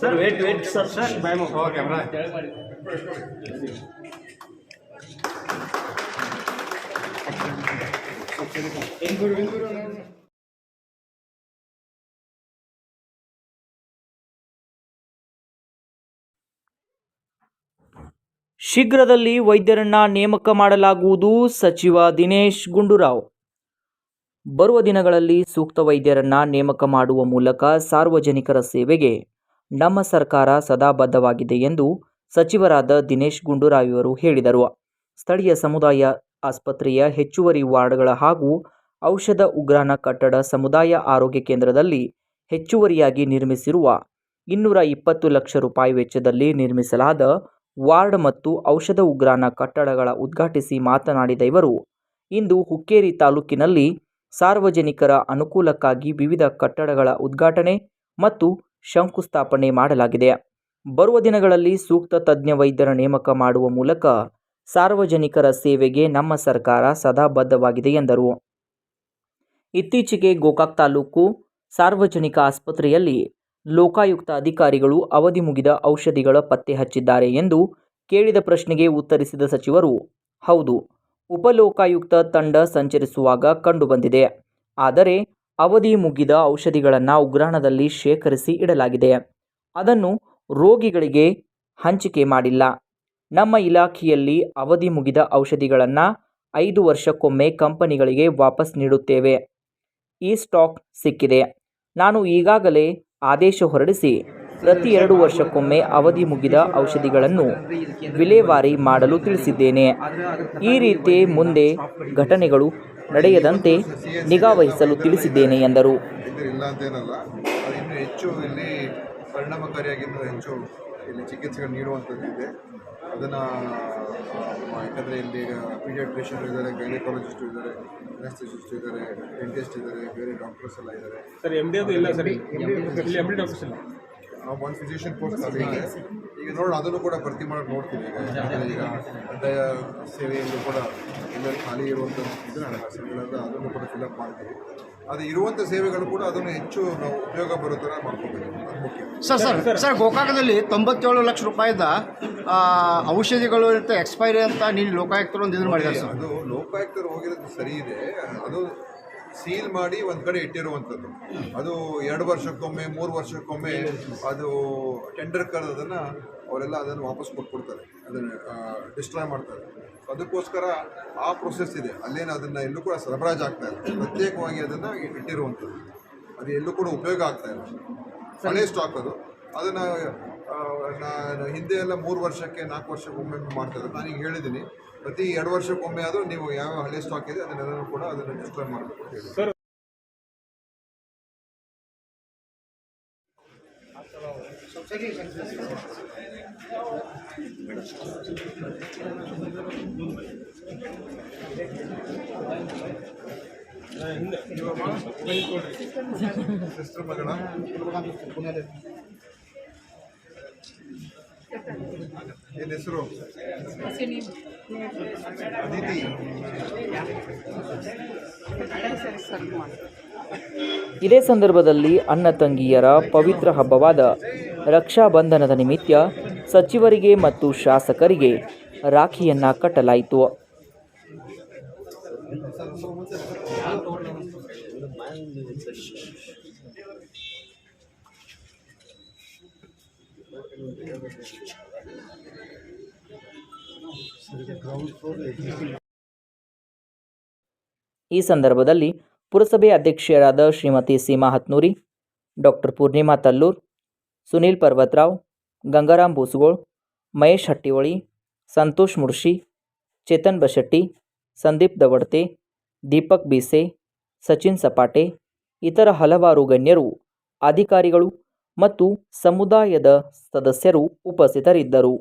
Sir wait wait sir sir. ಶೀಘ್ರದಲ್ಲಿ ವೈದ್ಯರನ್ನ ನೇಮಕ ಮಾಡಲಾಗುವುದು ಸಚಿವ ದಿನೇಶ್ ಗುಂಡೂರಾವ್. ಬರುವ ದಿನಗಳಲ್ಲಿ ಸೂಕ್ತ ವೈದ್ಯರನ್ನ ನೇಮಕ ಮಾಡುವ ಮೂಲಕ ಸಾರ್ವಜನಿಕರ ಸೇವೆಗೆ ನಮ್ಮ ಸರ್ಕಾರ ಸದಾ ಬದ್ಧವಾಗಿದೆ ಎಂದು ಸಚಿವರಾದ ದಿನೇಶ್ ಗುಂಡೂರಾವ್ ಇವರು ಹೇಳಿದರು. ಸ್ಥಳೀಯ ಸಮುದಾಯ ಆಸ್ಪತ್ರೆಯ ಹೆಚ್ಚುವರಿ ವಾರ್ಡ್ಗಳ ಹಾಗೂ ಔಷಧ ಉಗ್ರಾಣ ಕಟ್ಟಡ ಸಮುದಾಯ ಆರೋಗ್ಯ ಕೇಂದ್ರದಲ್ಲಿ ಹೆಚ್ಚುವರಿಯಾಗಿ ನಿರ್ಮಿಸಿರುವ ಇನ್ನೂರ ಇಪ್ಪತ್ತು ಲಕ್ಷ ರೂಪಾಯಿ ವೆಚ್ಚದಲ್ಲಿ ನಿರ್ಮಿಸಲಾದ ವಾರ್ಡ್ ಮತ್ತು ಔಷಧ ಉಗ್ರಾಣ ಕಟ್ಟಡಗಳ ಉದ್ಘಾಟಿಸಿ ಮಾತನಾಡಿದ ಇವರು, ಇಂದು ಹುಕ್ಕೇರಿ ತಾಲೂಕಿನಲ್ಲಿ ಸಾರ್ವಜನಿಕರ ಅನುಕೂಲಕ್ಕಾಗಿ ವಿವಿಧ ಕಟ್ಟಡಗಳ ಉದ್ಘಾಟನೆ ಮತ್ತು ಶಂಕುಸ್ಥಾಪನೆ ಮಾಡಲಾಗಿದೆ. ಬರುವ ದಿನಗಳಲ್ಲಿ ಸೂಕ್ತ ತಜ್ಞ ವೈದ್ಯರ ನೇಮಕ ಮಾಡುವ ಮೂಲಕ ಸಾರ್ವಜನಿಕರ ಸೇವೆಗೆ ನಮ್ಮ ಸರ್ಕಾರ ಸದಾ ಬದ್ಧವಾಗಿದೆ ಎಂದರು. ಇತ್ತೀಚೆಗೆ ಗೋಕಾಕ್ ತಾಲೂಕು ಸಾರ್ವಜನಿಕ ಆಸ್ಪತ್ರೆಯಲ್ಲಿ ಲೋಕಾಯುಕ್ತ ಅಧಿಕಾರಿಗಳು ಅವಧಿ ಮುಗಿದ ಔಷಧಿಗಳ ಪತ್ತೆ ಹಚ್ಚಿದ್ದಾರೆ ಎಂದು ಕೇಳಿದ ಪ್ರಶ್ನೆಗೆ ಉತ್ತರಿಸಿದ ಸಚಿವರು, ಹೌದು ಉಪಲೋಕಾಯುಕ್ತ ತಂಡ ಸಂಚರಿಸುವಾಗ ಕಂಡುಬಂದಿದೆ. ಆದರೆ ಅವಧಿ ಮುಗಿದ ಔಷಧಿಗಳನ್ನು ಉಗ್ರಾಣದಲ್ಲಿ ಶೇಖರಿಸಿ ಇಡಲಾಗಿದೆ. ಅದನ್ನು ರೋಗಿಗಳಿಗೆ ಹಂಚಿಕೆ ಮಾಡಿಲ್ಲ. ನಮ್ಮ ಇಲಾಖೆಯಲ್ಲಿ ಅವಧಿ ಮುಗಿದ ಔಷಧಿಗಳನ್ನು ಐದು ವರ್ಷಕ್ಕೊಮ್ಮೆ ಕಂಪನಿಗಳಿಗೆ ವಾಪಸ್ ನೀಡುತ್ತೇವೆ. ಈ ಸ್ಟಾಕ್ ಸಿಕ್ಕಿದೆ. ನಾನು ಈಗಾಗಲೇ ಆದೇಶ ಹೊರಡಿಸಿ ಪ್ರತಿ ಎರಡು ವರ್ಷಕ್ಕೊಮ್ಮೆ ಅವಧಿ ಮುಗಿದ ಔಷಧಿಗಳನ್ನು ವಿಲೇವಾರಿ ಮಾಡಲು ತಿಳಿಸಿದ್ದೇನೆ. ಈ ರೀತಿ ಮುಂದೆ ಘಟನೆಗಳು ನಡೆಯದಂತೆ ನಿಗಾವಹಿಸಲು ತಿಳಿಸಿದ್ದೇನೆ ಎಂದರು. ಇಲ್ಲ ಚಿಕಿತ್ಸೆಗಳು ನೀಡುವಂಥದ್ದು ಇದೆ. ಅದನ್ನು ಯಾಕಂದರೆ ಇಲ್ಲಿ ಪೀಡಿಯಾಟ್ರಿಷಿಯನ್ ಇದ್ದಾರೆ ಗೈನಕಾಲಜಿಸ್ಟ್ ಇದ್ದಾರೆ ಅನೆಸ್ಥೆಸಿಸ್ಟ್ ಇದ್ದಾರೆ ಡೆಂಟಿಸ್ಟ್ ಇದ್ದಾರೆ ಬೇರೆ ಡಾಕ್ಟರ್ಸ್ ಎಲ್ಲ ಇದ್ದಾರೆ. ಸರ್ ಎಂ ಡಿ ಅದು ಇಲ್ಲ ಸರ್. ಎಂ ಡಿ ಡಾಕ್ಟರ್ಸ್ ಇಲ್ಲ. ಒಂದು ಫಿಸಿಷಿಯನ್ ಇದೆ ಈಗ ನೋಡಿ ಅದನ್ನು ಕೂಡ ಭರ್ತಿ ಮಾಡೋಕೆ ನೋಡ್ತೀವಿ ಈಗ. ಯಾಕಂದ್ರೆ ಈಗ ಕಡ್ಡಾಯ ಸೇವೆಯಲ್ಲೂ ಕೂಡ ಎಲ್ಲರೂ ಖಾಲಿ ಇರುವಂಥ ಇದ್ರೆ ಸೇವೆಗಳನ್ನ ಅದನ್ನು ಕೂಡ ಫಿಲಪ್ ಮಾಡ್ತೀವಿ. ಅದು ಇರುವಂಥ ಸೇವೆಗಳು ಕೂಡ ಅದನ್ನು ಹೆಚ್ಚು ನಾವು ಉಪಯೋಗ ಬರೋ ಥರ ಮಾಡ್ಕೋಬೇಕು. ಅದು ಮುಖ್ಯ. ಸರ್ ಸರ್ ಸರ್ ಗೋಕಾಕದಲ್ಲಿ ತೊಂಬತ್ತೇಳು ಲಕ್ಷ ರೂಪಾಯಿದ ಔಷಧಿಗಳು ಇರುತ್ತೆ ಎಕ್ಸ್ಪೈರಿ ಅಂತ ನೀನು ಲೋಕಾಯುಕ್ತರು ಒಂದು ಇದನ್ನು ಮಾಡಿದ್ದಾರೆ ಸರ್. ಅದು ಲೋಕಾಯುಕ್ತರು ಹೋಗಿರೋದು ಸರಿ ಇದೆ. ಅದು ಸೀಲ್ ಮಾಡಿ ಒಂದು ಕಡೆ ಇಟ್ಟಿರುವಂಥದ್ದು. ಅದು ಎರಡು ವರ್ಷಕ್ಕೊಮ್ಮೆ ಮೂರು ವರ್ಷಕ್ಕೊಮ್ಮೆ ಅದು ಟೆಂಡರ್ ಕರೆದನ್ನು ಅವರೆಲ್ಲ ಅದನ್ನು ವಾಪಸ್ ಕೊಟ್ಬಿಡ್ತಾರೆ. ಅದನ್ನು ಡಿಸ್ಟ್ರಾಯ್ ಮಾಡ್ತಾರೆ. ಅದಕ್ಕೋಸ್ಕರ ಆ ಪ್ರೊಸೆಸ್ ಇದೆ. ಅಲ್ಲೇನು ಅದನ್ನು ಎಲ್ಲೂ ಕೂಡ ಸರಬರಾಜು ಆಗ್ತಾ ಇಲ್ಲ. ಪ್ರತ್ಯೇಕವಾಗಿ ಅದನ್ನು ಇಟ್ಟಿರುವಂಥದ್ದು. ಅದು ಎಲ್ಲೂ ಕೂಡ ಉಪಯೋಗ ಆಗ್ತಾ ಇಲ್ಲ. ಹಳೆ ಸ್ಟಾಕ್ ಅದು. ಅದನ್ನು ನಾನು ಹಿಂದೆ ಎಲ್ಲ ಮೂರು ವರ್ಷಕ್ಕೆ ನಾಲ್ಕು ವರ್ಷಕ್ಕೊಮ್ಮೆ ಮಾಡ್ತಾರೆ ನಾನು ಈಗ ಹೇಳಿದ್ದೀನಿ. ಪ್ರತಿ ಎರಡು ವರ್ಷಕ್ಕೊಮ್ಮೆ ಆದರೂ ನೀವು ಯಾವ ಹಳೆ ಸ್ಟಾಕ್ ಇದೆ ಅದನ್ನೆಲ್ಲರೂ ಕೂಡ ಅದನ್ನು ಡಿಸ್ಪ್ಲೇ ಮಾಡಬೇಕು ಅಂತ ಹೇಳಿ ಸರ್ ಏನು ಹೆಸರು? ಅದಿತಿ. ಇದೇ ಸಂದರ್ಭದಲ್ಲಿ ಅಣ್ಣ ತಂಗಿಯರ ಪವಿತ್ರ ಹಬ್ಬವಾದ ರಕ್ಷಾಬಂಧನದ ನಿಮಿತ್ತ ಸಚಿವರಿಗೆ ಮತ್ತು ಶಾಸಕರಿಗೆ ರಾಖಿಯನ್ನ ಕಟ್ಟಲಾಯಿತು. ಈ ಸಂದರ್ಭದಲ್ಲಿ ಪುರಸಭೆ ಅಧ್ಯಕ್ಷರಾದ ಶ್ರೀಮತಿ ಸೀಮಾ ಹತ್ನೂರಿ, ಡಾಕ್ಟರ್ ಪೂರ್ಣಿಮಾ ತಲ್ಲೂರ್, ಸುನೀಲ್ ಪರ್ವತ್ರಾವ್, ಗಂಗಾರಾಮ್ ಬೂಸುಗೋಳ್, ಮಹೇಶ್ ಹಟ್ಟಿಹೊಳಿ, ಸಂತೋಷ್ ಮುರ್ಷಿ ಚೇತನ್ ಬಶೆಟ್ಟಿ, ಸಂದೀಪ್ ದವಡ್ತೆ, ದೀಪಕ್ ಬೀಸೆ, ಸಚಿನ್ ಸಪಾಟೆ, ಇತರ ಹಲವಾರು ಗಣ್ಯರು, ಅಧಿಕಾರಿಗಳು ಮತ್ತು ಸಮುದಾಯದ ಸದಸ್ಯರು ಉಪಸ್ಥಿತರಿದ್ದರು.